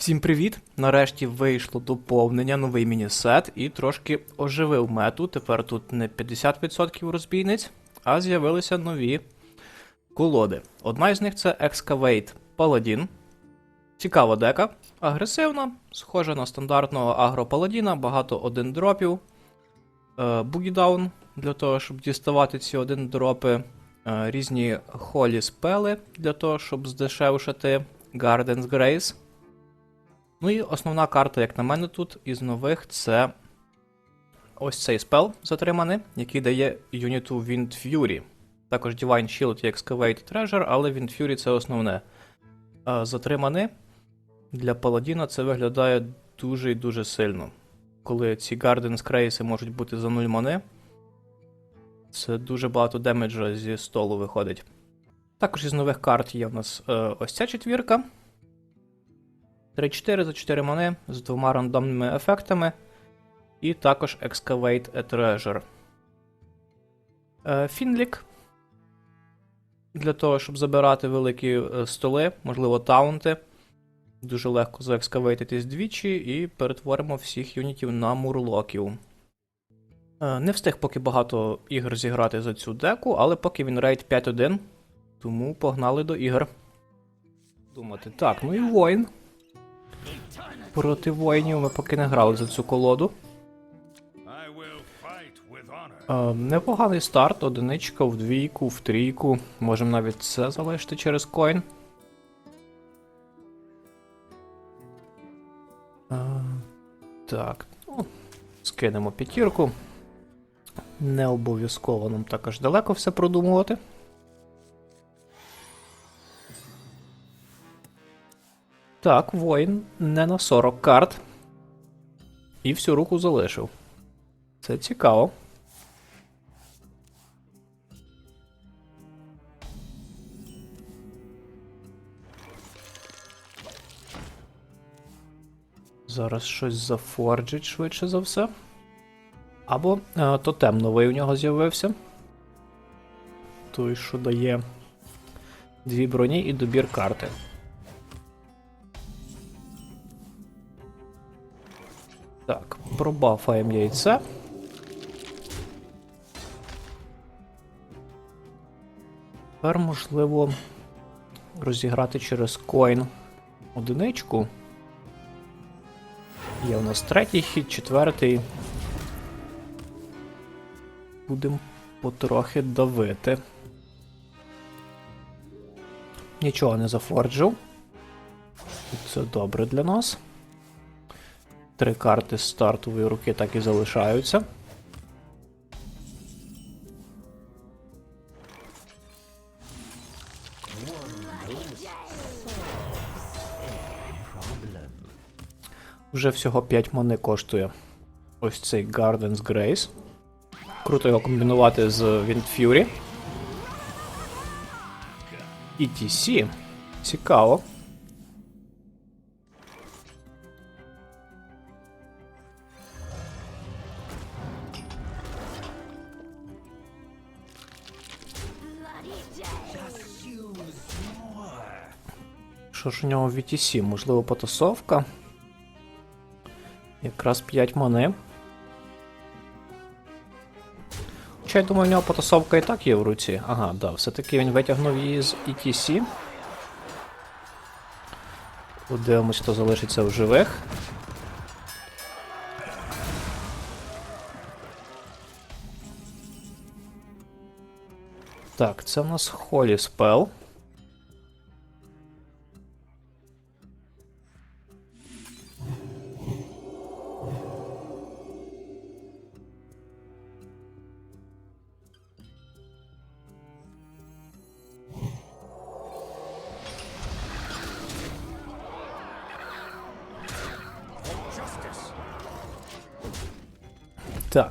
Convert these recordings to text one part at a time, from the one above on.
Всім привіт! Нарешті вийшло доповнення, новий міні-сет і трошки оживив мету. Тепер тут не 50% розбійниць, а з'явилися нові колоди. Одна із них це Excavate Paladin. Цікава дека, агресивна, схожа на стандартного агро-паладіна, багато один дропів. Е, Бугідаун для того, щоб діставати ці один дропи. Е, Різні холі спели для того, щоб здешевшити Garden's Grace. Ну і основна карта, як на мене, тут із нових це ось цей спел затриманий, який дає юніту Wind Fury. Також Divine Shield і Excavate Treasure, але Wind Fury це основне. Затриманий для паладіна це виглядає дуже і дуже сильно. Коли ці Garden's Grace можуть бути за 0 мани, це дуже багато демеджа зі столу виходить. Також із нових карт є в нас е, ось ця четвірка. 3-4 за 4 мани з двома рандомними ефектами. І також Excavate a Treasure. Е, Фінлік. Для того, щоб забирати великі е, столи, можливо, таунти. Дуже легко заекскавейтитись двічі і перетворимо всіх юнітів на мурлоків. Е, Не встиг поки багато ігор зіграти за цю деку, але поки він рейд 5-1. Тому погнали до ігор. Думати, так, ну і воїн. Проти воїнів ми поки не грали за цю колоду. Е, непоганий старт, одиничка в двійку, в трійку. Можемо навіть це залишити через коін. Е, так, ну, скинемо п'ятірку. Не обов'язково нам також далеко все продумувати. Так, воїн не на 40 карт. І всю руку залишив. Це цікаво. Зараз щось зафорджить швидше за все. Або е, тотем новий у нього з'явився. Той, що дає дві броні і добір карти. Так, пробафаємо яйце. Тепер можливо розіграти через коін одиничку. Є у нас третій хід, четвертий. Будемо потрохи давити. Нічого не зафорджив. Це добре для нас. Три карти з стартової руки так і залишаються. Вже всього 5 мони коштує ось цей Garden's Grace. Круто його комбінувати з Wind Fury. ETC. Цікаво. Що ж у нього в VTC? Можливо, потасовка. Якраз 5 мани. Хоча я думаю, у нього потасовка і так є в руці. Ага, да, все-таки він витягнув її з ETC. Подивимось, хто залишиться в живих. Так, це в нас Holy Spell.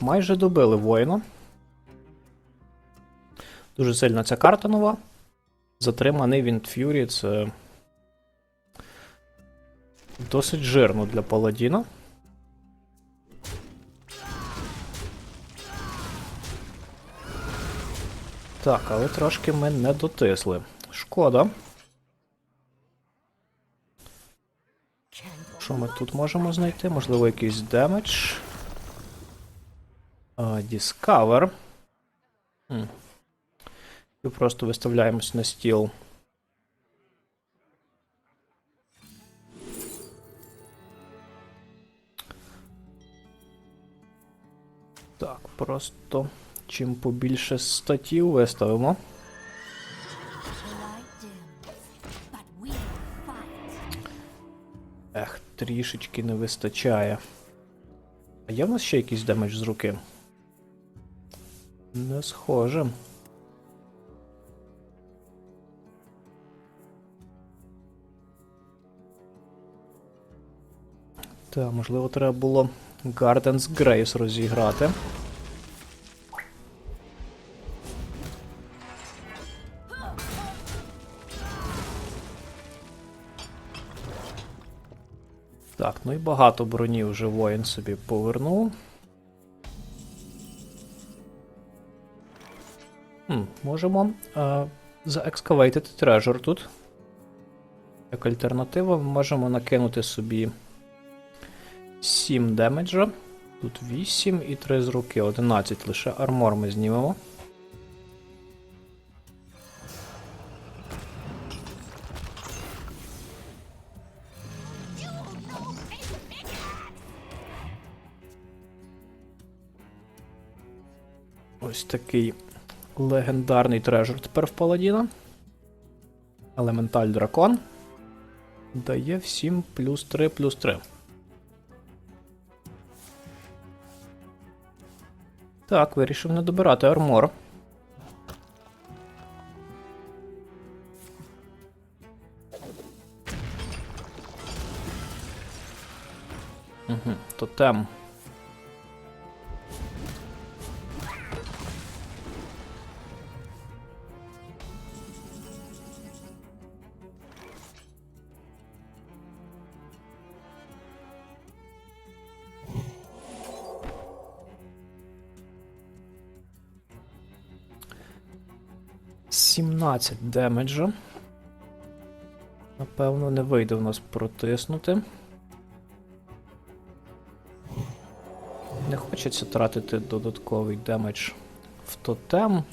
Майже добили воїна. Дуже сильна ця карта нова. Затриманий Fury це досить жирно для паладіна. Так, але трошки ми не дотисли. Шкода. Що ми тут можемо знайти? Можливо, якийсь демедж. Discover. І просто виставляємось на стіл. Так, просто чим побільше статів виставимо. Ех, трішечки не вистачає. А є в нас ще якийсь демедж з руки? Не схоже. Та, можливо, треба було Gardens Grace розіграти. Так, ну і багато броні вже воїн собі повернув. Можемо е, заекскавейтити трежор тут. Як альтернатива, ми можемо накинути собі 7 демеджа. Тут 8 і 3 з руки, 11 лише армор ми знімемо. Ось такий легендарний трежор тепер в паладіна. Елементаль дракон. Дає всім плюс 3 плюс 3. Так, вирішив не добирати армор. Угу, тотем. Сімнадцять демеджа. Напевно, не вийде в нас протиснути. Не хочеться тратити додатковий демедж в тотем.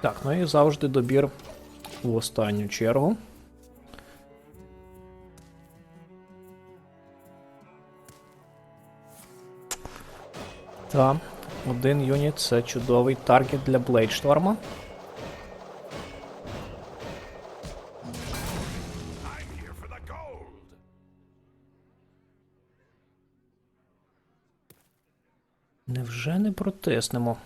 Так, ну і завжди добір в останню чергу. Та, один юніт це чудовий таргет для Блейдшторма. Невже не протиснемо?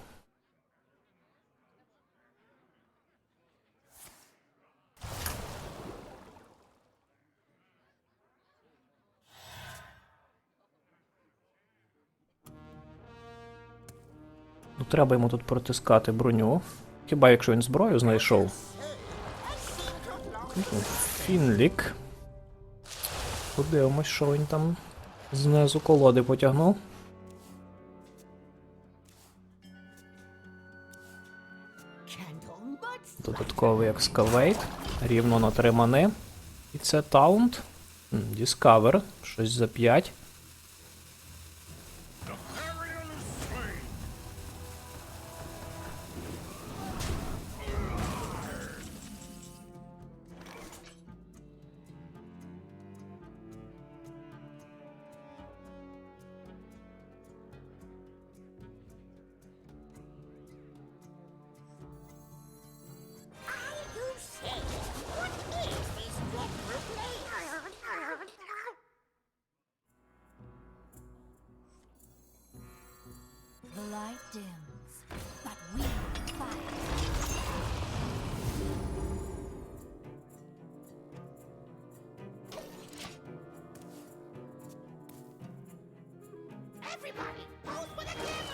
Треба йому тут протискати броню. Хіба якщо він зброю знайшов? Фінлік. Подивимось, що він там знизу колоди потягнув. Додатковий екскавейт. Рівно на 3 мани. І це таунт. Discover. Щось за 5.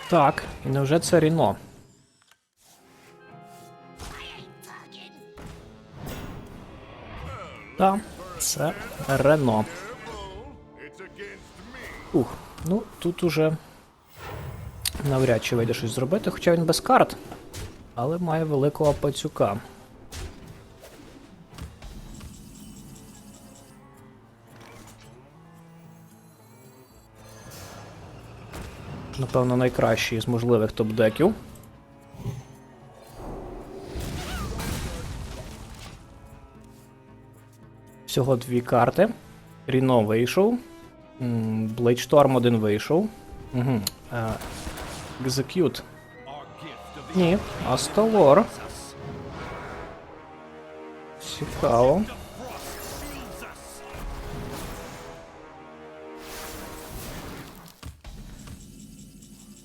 Так, і невже це Ріно? Так, це Рено. Ух, ну тут уже Навряд чи вийде щось зробити, хоча він без карт, але має великого пацюка. Напевно, найкращий з можливих топ-деків. Всього дві карти. Ріно вийшов. Блейдшторм один вийшов. Угу. Execute. Ні, Асталор. Цікаво.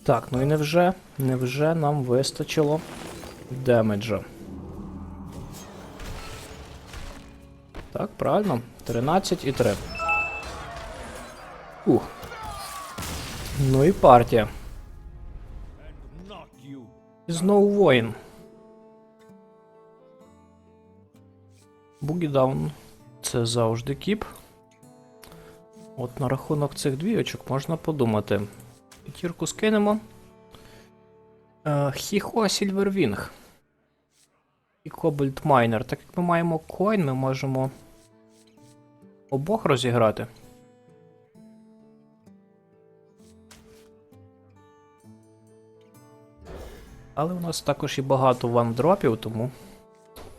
Так, ну і невже, невже нам вистачило демеджа? Так, правильно. 13 і 3. Ух. Ну і партія. І знову воїн. Бугідаун. Це завжди кіп. От на рахунок цих двійочок можна подумати. П'ятірку скинемо. Е, Хіхо Сільвервінг. І Кобальт Майнер. Так як ми маємо коін, ми можемо обох розіграти. Але у нас також і багато вандропів, тому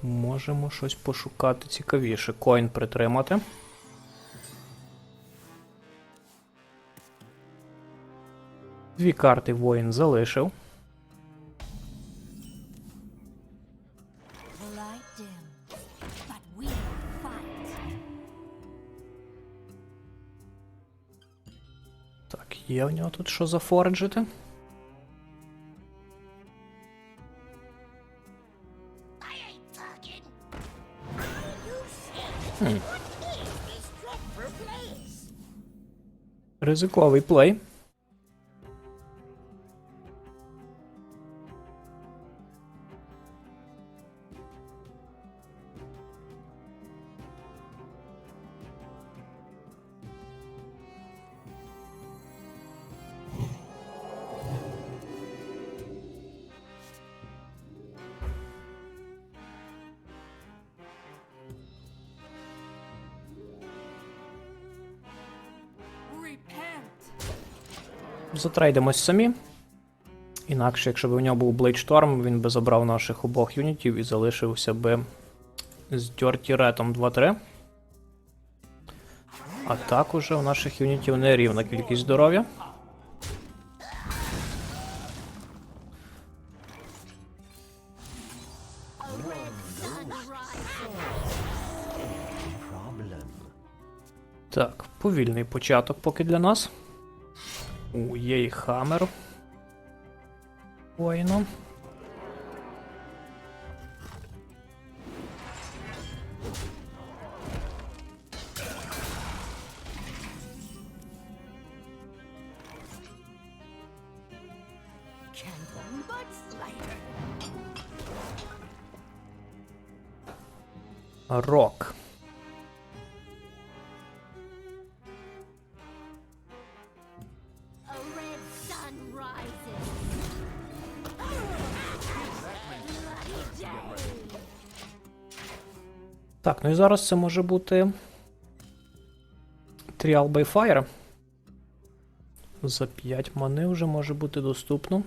можемо щось пошукати цікавіше. Коін притримати. Дві карти воїн залишив. Так, є в нього тут що зафорджити. Хм. Ризиковий плей. Затрейдимось самі. Інакше, якщо б у нього був Блейдшторм, він би забрав наших обох юнітів і залишився би з Дьорті Ретом 2-3. А так уже у наших юнітів нерівна кількість здоров'я. Так, повільний початок поки для нас. У, є і хамер. Воїном. Can't but slay. Рок. Так, ну і зараз це може бути. Trial by Fire. За 5 мани вже може бути доступно.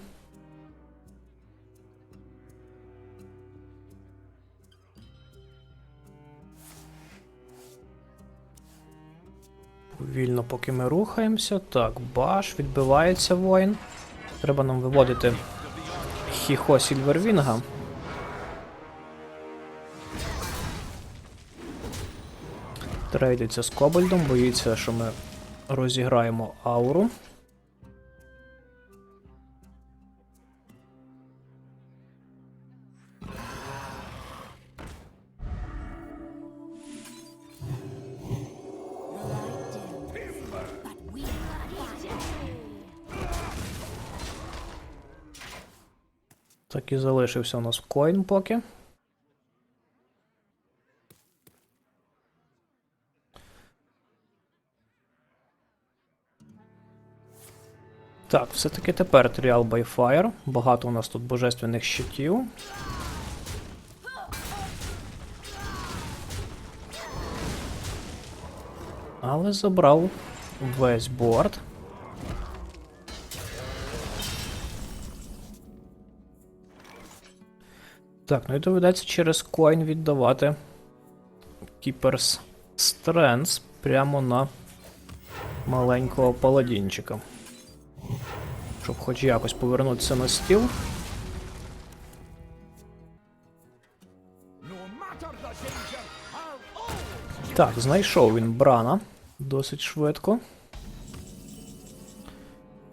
Повільно, поки ми рухаємося. Так, баш, відбивається воїн. Треба нам виводити Хіхо Сільвервінга. Трейдиться з Кобальдом, боїться, що ми розіграємо ауру. Так і залишився у нас коін поки. Так, все-таки тепер Trial by Fire. Багато у нас тут божественних щитів. Але забрав весь борт. Так, ну і доведеться через коін віддавати Keeper's Strength прямо на маленького паладінчика. Щоб хоч якось повернутися на стіл. Так, знайшов він Брана досить швидко.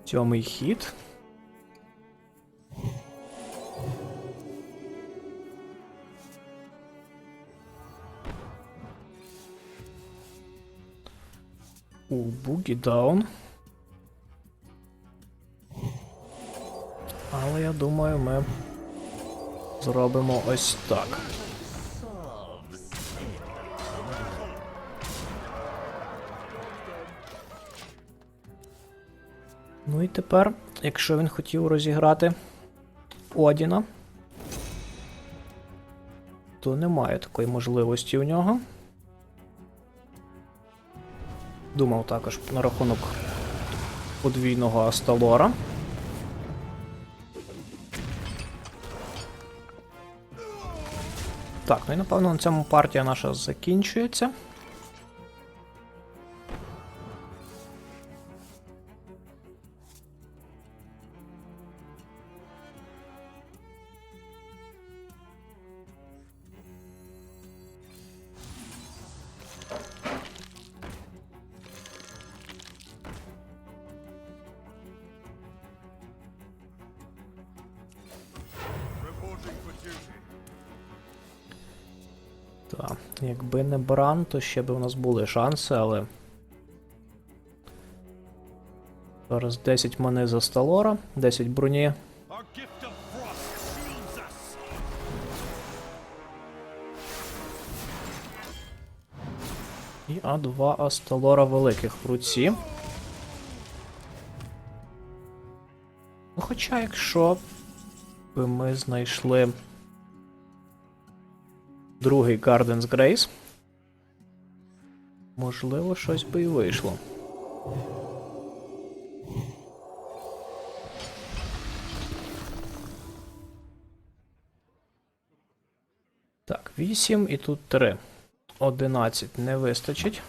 Сьомий хід. У Бугі Даун. Я думаю, ми зробимо ось так. Ну і тепер, якщо він хотів розіграти Одіна, то немає такої можливості у нього. Думав також на рахунок подвійного Асталора. Так, ну і напевно на цьому партія наша закінчується. Так, якби не Бран, то ще б у нас були шанси, але. Зараз 10 мани за Сталора, 10 броні. І А2 Асталора великих в руці. Ну, хоча, якщо би ми знайшли другий Gardens Grace, можливо, щось би і вийшло. Так, 8 і тут 3. 11 не вистачить.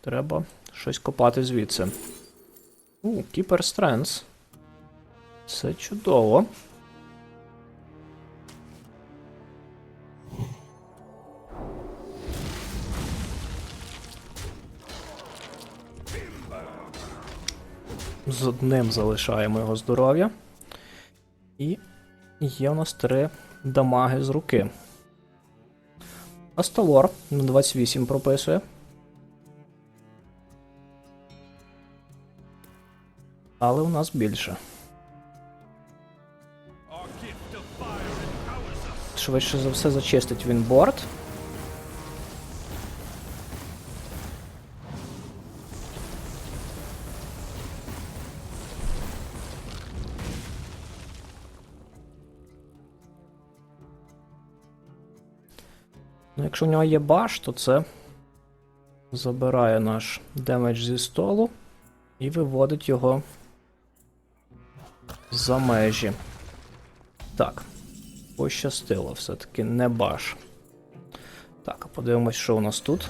Треба щось копати звідси. У, Keeper Strengths. Це чудово. З одним залишаємо його здоров'я. І є у нас три дамаги з руки. Асталор на 28 прописує. Але у нас більше. Швидше за все зачистить він борт. Якщо в нього є баш, то це забирає наш демедж зі столу і виводить його за межі. Так, пощастило все-таки не баш. Так, подивимось, що у нас тут.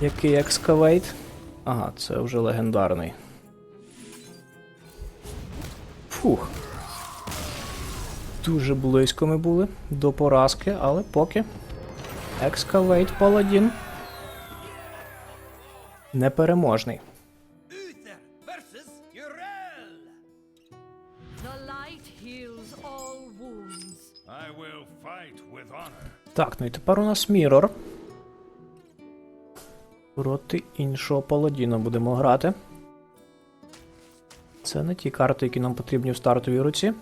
Який екскавейт? Ага, це вже легендарний. Фух. Дуже близько ми були до поразки, але поки. Екскавейт Паладін. Непереможний. Так, ну і тепер у нас Мірор. Проти іншого паладіна будемо грати. Це не ті карти, які нам потрібні в стартовій руці.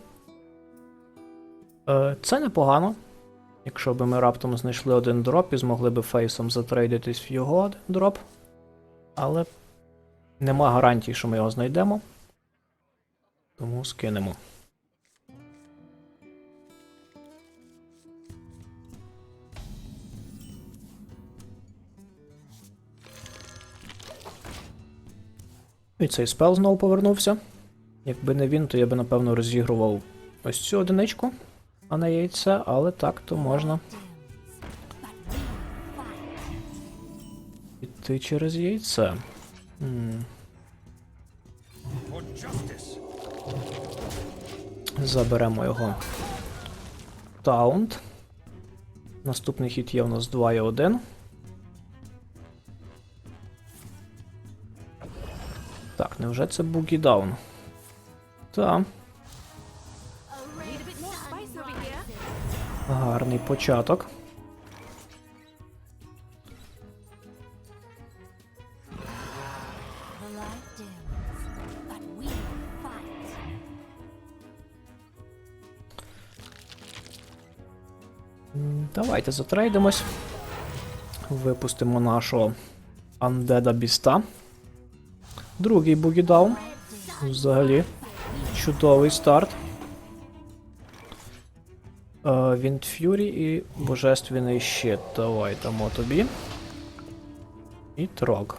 Е, це непогано. Якщо б ми раптом знайшли один дроп і змогли б фейсом затрейдитись в його дроп. Але Нема гарантій, що ми його знайдемо. Тому скинемо. І цей спел знову повернувся. Якби не він, то я би напевно розігрував ось цю одиничку, а не яйце, але так то можна піти через яйце. Заберемо його. Таунт. Наступний хід є у нас 2 і 1. Так, невже це Бугі Даун? Так, гарний початок. Давайте затрейдимось. Випустимо нашого Андеда Біста. Другий Бугі Даун. Взагалі. Чудовий старт. Вінт Ф'юрі і Божественний щит. Давай дамо тобі. І трок.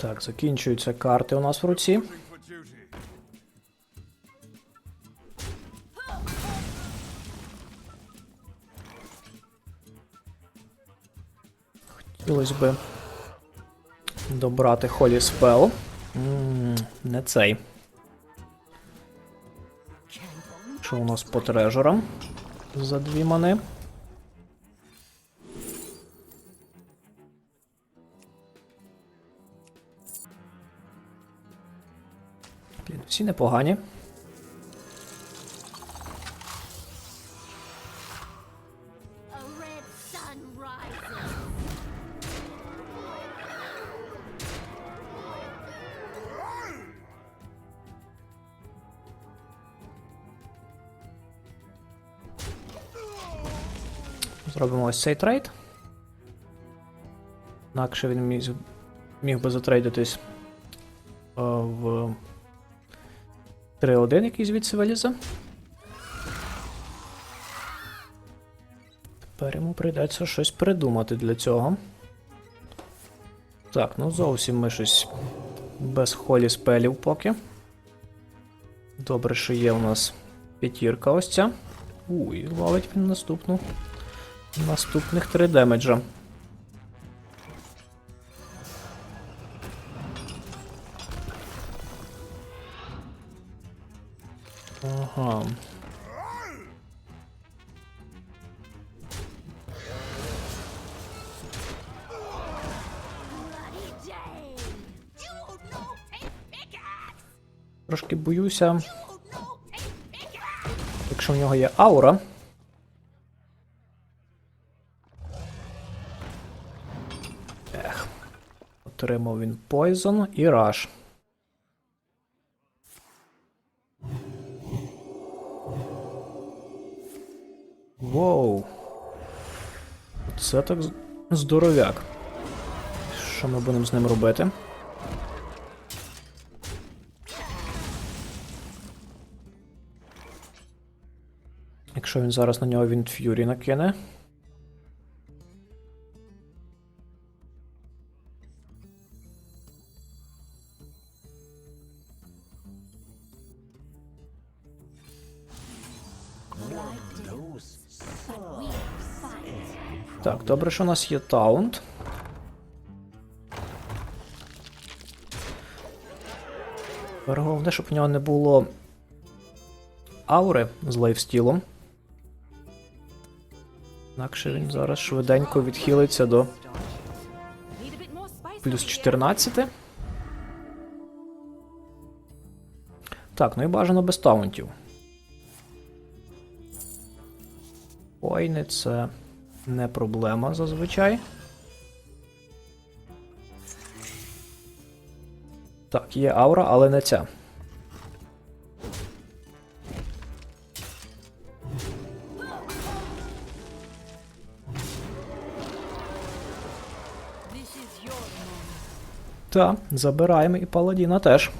Так, закінчуються карти у нас в руці. Хотілося би добрати Холі Спел. М, Не цей. Що у нас по трежерам? За дві мани. Всі непогані. Зробимо ось цей трейд. Інакше він міг би затрейдитись 3-1, який звідси вилізе. Тепер йому прийдеться щось придумати для цього. Так, ну зовсім ми щось без холі спелів поки. Добре, що є у нас п'ятірка ось ця. Уй, ловить він наступну. Наступних 3 демеджа. Ага. Трошки боюся, якщо в нього є аура. Ех. Отримав він Poison і Rush. Це так здоровяк. Що ми будемо з ним робити? Якщо він зараз на нього Вінт Фюрі накине. Добре, що у нас є таунт. Тепер Головне, щоб в нього не було аури з лайфстілом. Інакше він зараз швиденько відхилиться до плюс 14. Так, ну і бажано без таунтів. Воїни це не проблема зазвичай. Так, є аура, але не ця. Так, забираємо і паладіна теж.